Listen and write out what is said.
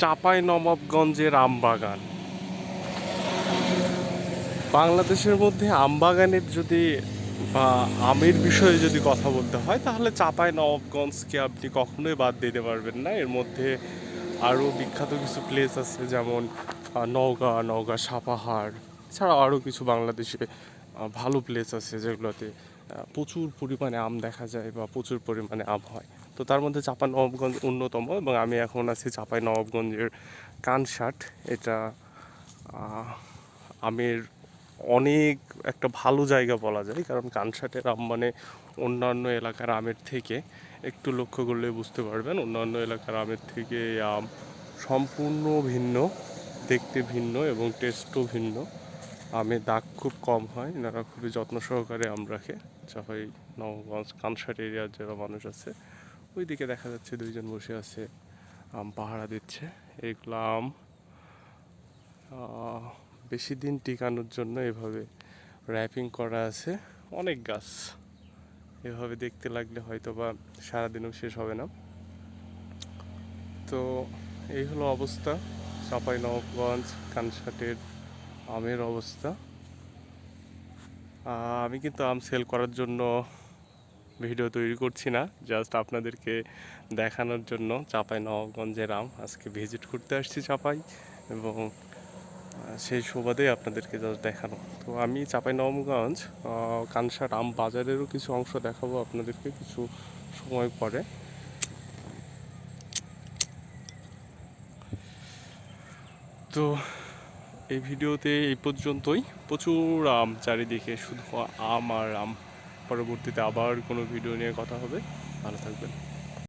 চাপাই নবাবগঞ্জের আমবাগান। বাংলাদেশের মধ্যে আমবাগানের যদি বা আমের বিষয়ে যদি কথা বলতে হয়, তাহলে চাপাই নবাবগঞ্জকে আপনি কখনোই বাদ দিতে পারবেন না। এর মধ্যে আরও বিখ্যাত কিছু প্লেস আছে, যেমন নওগাঁ নওগাঁ সাপাহার এছাড়াও আরও কিছু বাংলাদেশে ভালো প্লেস আছে যেগুলোতে প্রচুর পরিমাণে আম দেখা যায় বা প্রচুর পরিমাণে আম হয়। তো তার মধ্যে চাপাই নবাবগঞ্জ অন্যতম এবং আমি এখন আছি চাপাই নবাবগঞ্জের কানসাট। এটা আমের অনেক একটা ভালো জায়গা বলা যায়, কারণ কানসাটের আম মানে অন্যান্য এলাকার আমের থেকে একটু লক্ষ্য করলে বুঝতে পারবেন, অন্যান্য এলাকার আমের থেকে আম সম্পূর্ণ ভিন্ন, দেখতে ভিন্ন এবং টেস্টও ভিন্ন। আমের দাগ খুব কম হয়, এনারা খুবই যত্ন সহকারে আম রাখে। চাপাই নবগঞ্জ কানসাট এরিয়ার যারা মানুষ আছে ওইদিকে দেখা যাচ্ছে দুইজন বসে আছে, আম পাহারা দিচ্ছে। এইগুলো আম বেশি দিন টিকানোর জন্য এভাবে র্যাপিং করা আছে। অনেক গাছ, এভাবে দেখতে লাগলে হয়তো বা সারাদিনও শেষ হবে না। তো এই হলো অবস্থা চাপাই নবাবগঞ্জ কানসাটের আমের অবস্থা। আমি কিন্তু আম সেল করার জন্য ভিডিও তৈরি করছি না জাস্ট আপনাদেরকে দেখানোর জন্য চাপাই নবাবগঞ্জের আম। আজকে ভিজিট করতে আসছি চাপাই এবং সেই সুবাদে আপনাদেরকে জাস্ট দেখানো। তো আমি চাপাই নবমগঞ্জ কানসার আম বাজারেরও কিছু অংশ দেখাবো আপনাদেরকে কিছু সময় পরে। তো এই ভিডিওতে এই পর্যন্তই। প্রচুর আম, চারিদিকে শুধু আম আর আম। পরবর্তীতে আবার কোনো ভিডিও নিয়ে কথা হবে। ভালো থাকবেন।